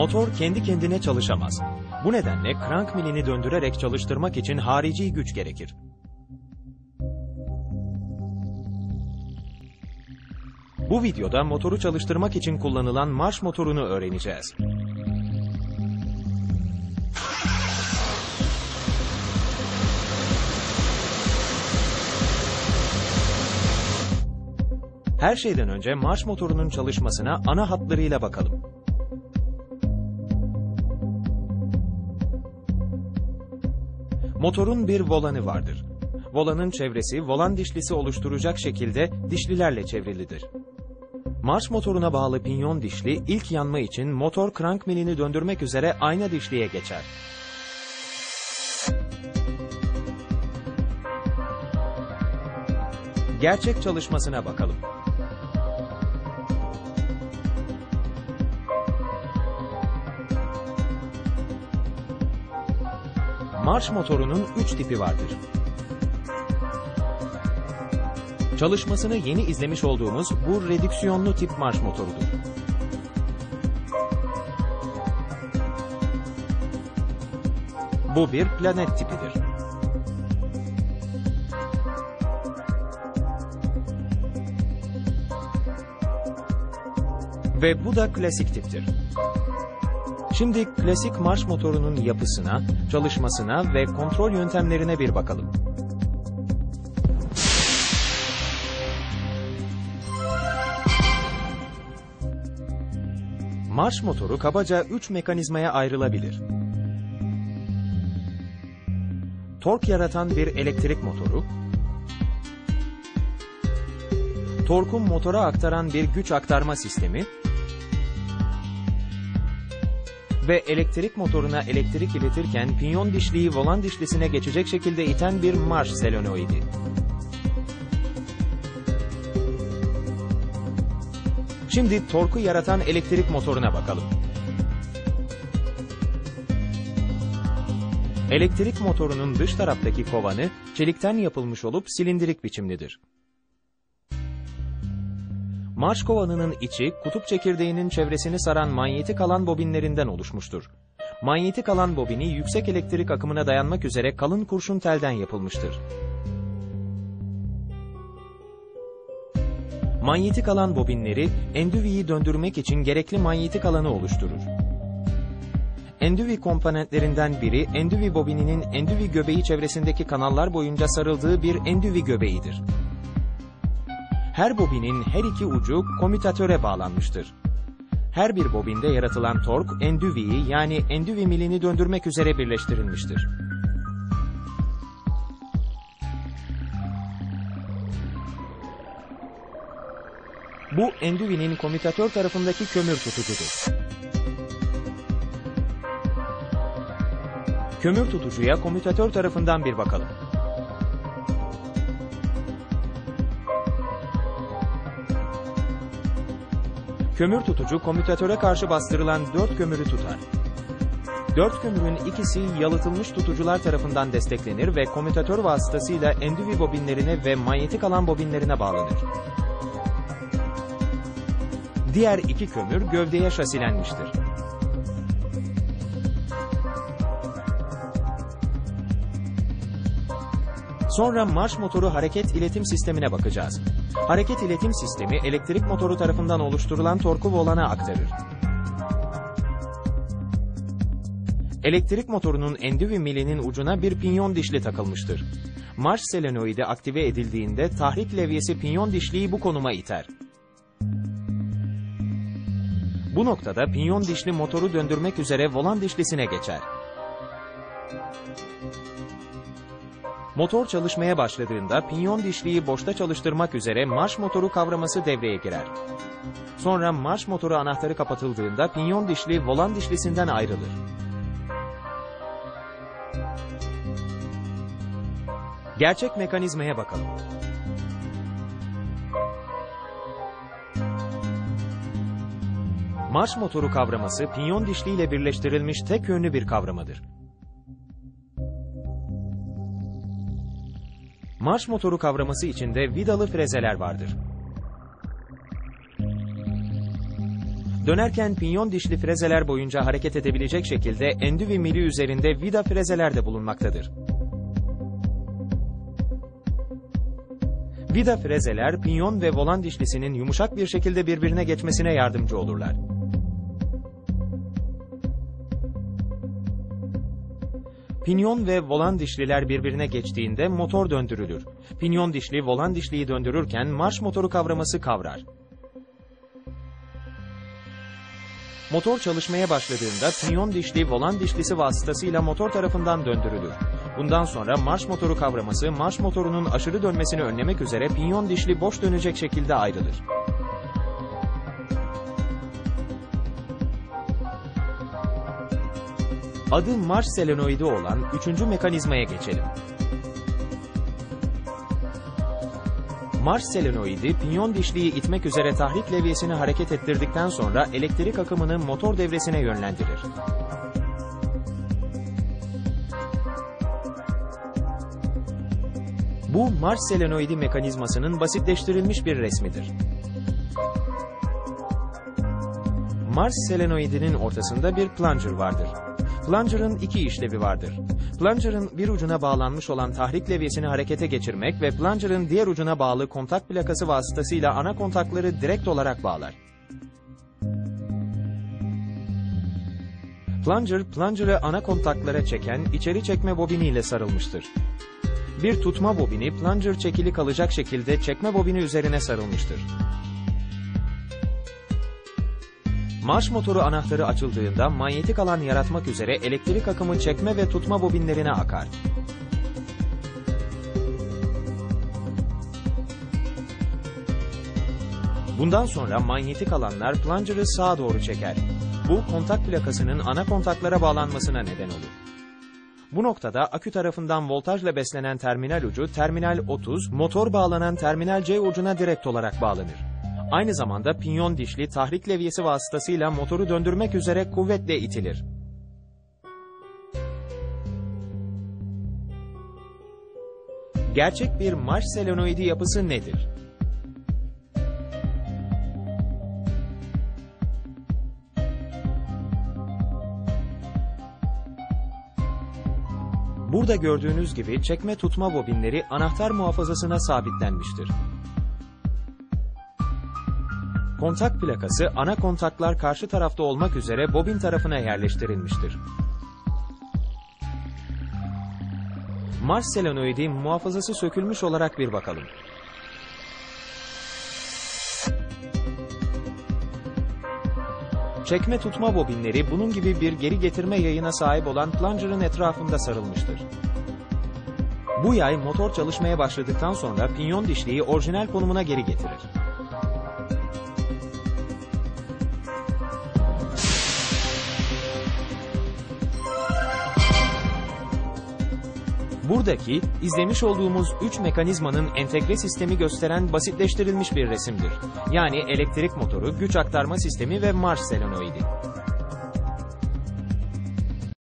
Motor kendi kendine çalışamaz. Bu nedenle crank milini döndürerek çalıştırmak için harici güç gerekir. Bu videoda motoru çalıştırmak için kullanılan marş motorunu öğreneceğiz. Her şeyden önce marş motorunun çalışmasına ana hatlarıyla bakalım. Motorun bir volanı vardır. Volanın çevresi volan dişlisi oluşturacak şekilde dişlilerle çevrilidir. Marş motoruna bağlı pinyon dişli ilk yanma için motor crank milini döndürmek üzere ayna dişliye geçer. Gerçek çalışmasına bakalım. Marş motorunun 3 tipi vardır. Çalışmasını yeni izlemiş olduğumuz bu redüksiyonlu tip marş motorudur. Bu bir planet tipidir. Ve bu da klasik tiptir. Şimdi klasik marş motorunun yapısına, çalışmasına ve kontrol yöntemlerine bir bakalım. Marş motoru kabaca 3 mekanizmaya ayrılabilir. Tork yaratan bir elektrik motoru, torkun motora aktaran bir güç aktarma sistemi ve elektrik motoruna elektrik iletirken pinyon dişliği volan dişlisine geçecek şekilde iten bir marş selenoidi. Şimdi torku yaratan elektrik motoruna bakalım. Elektrik motorunun dış taraftaki kovanı çelikten yapılmış olup silindirik biçimlidir. Marş kovanının içi kutup çekirdeğinin çevresini saran manyetik alan bobinlerinden oluşmuştur. Manyetik alan bobini yüksek elektrik akımına dayanmak üzere kalın kurşun telden yapılmıştır. Manyetik alan bobinleri endüviyi döndürmek için gerekli manyetik alanı oluşturur. Endüvi komponentlerinden biri endüvi bobininin endüvi göbeği çevresindeki kanallar boyunca sarıldığı bir endüvi göbeğidir. Her bobinin her iki ucu komütatöre bağlanmıştır. Her bir bobinde yaratılan tork endüviyi yani endüvi milini döndürmek üzere birleştirilmiştir. Bu endüvinin komütatör tarafındaki kömür tutucudur. Kömür tutucuya komütatör tarafından bir bakalım. Kömür tutucu komütatöre karşı bastırılan dört kömürü tutar. Dört kömürün ikisi yalıtılmış tutucular tarafından desteklenir ve komütatör vasıtasıyla endüvi bobinlerine ve manyetik alan bobinlerine bağlanır. Diğer iki kömür gövdeye şasilenmiştir. Sonra marş motoru hareket iletim sistemine bakacağız. Hareket iletim sistemi elektrik motoru tarafından oluşturulan torku volana aktarır. Elektrik motorunun endüvi milinin ucuna bir pinyon dişli takılmıştır. Marş selenoidi aktive edildiğinde tahrik levyesi pinyon dişliyi bu konuma iter. Bu noktada pinyon dişli motoru döndürmek üzere volan dişlisine geçer. Motor çalışmaya başladığında pinyon dişliği boşta çalıştırmak üzere marş motoru kavraması devreye girer. Sonra marş motoru anahtarı kapatıldığında pinyon dişli volan dişlisinden ayrılır. Gerçek mekanizmaya bakalım. Marş motoru kavraması pinyon dişliğiyle birleştirilmiş tek yönlü bir kavramadır. Marş motoru kavraması içinde vidalı frezeler vardır. Dönerken pinyon dişli frezeler boyunca hareket edebilecek şekilde endüvi mili üzerinde vida frezeler de bulunmaktadır. Vida frezeler pinyon ve volan dişlisinin yumuşak bir şekilde birbirine geçmesine yardımcı olurlar. Pinyon ve volan dişliler birbirine geçtiğinde motor döndürülür. Pinyon dişli volan dişliyi döndürürken marş motoru kavraması kavrar. Motor çalışmaya başladığında pinyon dişli volan dişlisi vasıtasıyla motor tarafından döndürülür. Bundan sonra marş motoru kavraması marş motorunun aşırı dönmesini önlemek üzere pinyon dişli boş dönecek şekilde ayrılır. Adı marş selenoidi olan üçüncü mekanizmaya geçelim. Marş selenoidi pinyon dişliyi itmek üzere tahrik levyesini hareket ettirdikten sonra elektrik akımını motor devresine yönlendirir. Bu marş selenoidi mekanizmasının basitleştirilmiş bir resmidir. Mars selenoidinin ortasında bir plunger vardır. Plunger'ın iki işlevi vardır. Plunger'ın bir ucuna bağlanmış olan tahrik levyesini harekete geçirmek ve plunger'ın diğer ucuna bağlı kontak plakası vasıtasıyla ana kontakları direkt olarak bağlar. Plunger, plunger'ı ana kontaklara çeken içeri çekme bobiniyle sarılmıştır. Bir tutma bobini plunger çekili kalacak şekilde çekme bobini üzerine sarılmıştır. Marş motoru anahtarı açıldığında manyetik alan yaratmak üzere elektrik akımı çekme ve tutma bobinlerine akar. Bundan sonra manyetik alanlar plunger'ı sağa doğru çeker. Bu kontak plakasının ana kontaklara bağlanmasına neden olur. Bu noktada akü tarafından voltajla beslenen terminal ucu terminal 30, motor bağlanan terminal C ucuna direkt olarak bağlanır. Aynı zamanda pinyon dişli tahrik levyesi vasıtasıyla motoru döndürmek üzere kuvvetle itilir. Gerçek bir marş selenoidi yapısı nedir? Burada gördüğünüz gibi çekme tutma bobinleri anahtar muhafazasına sabitlenmiştir. Kontak plakası ana kontaklar karşı tarafta olmak üzere bobin tarafına yerleştirilmiştir. Mars selenoidi muhafazası sökülmüş olarak bir bakalım. Çekme tutma bobinleri bunun gibi bir geri getirme yayına sahip olan plunger'ın etrafında sarılmıştır. Bu yay motor çalışmaya başladıktan sonra pinyon dişliği orijinal konumuna geri getirir. Buradaki izlemiş olduğumuz 3 mekanizmanın entegre sistemi gösteren basitleştirilmiş bir resimdir. Yani elektrik motoru, güç aktarma sistemi ve marş selenoidi.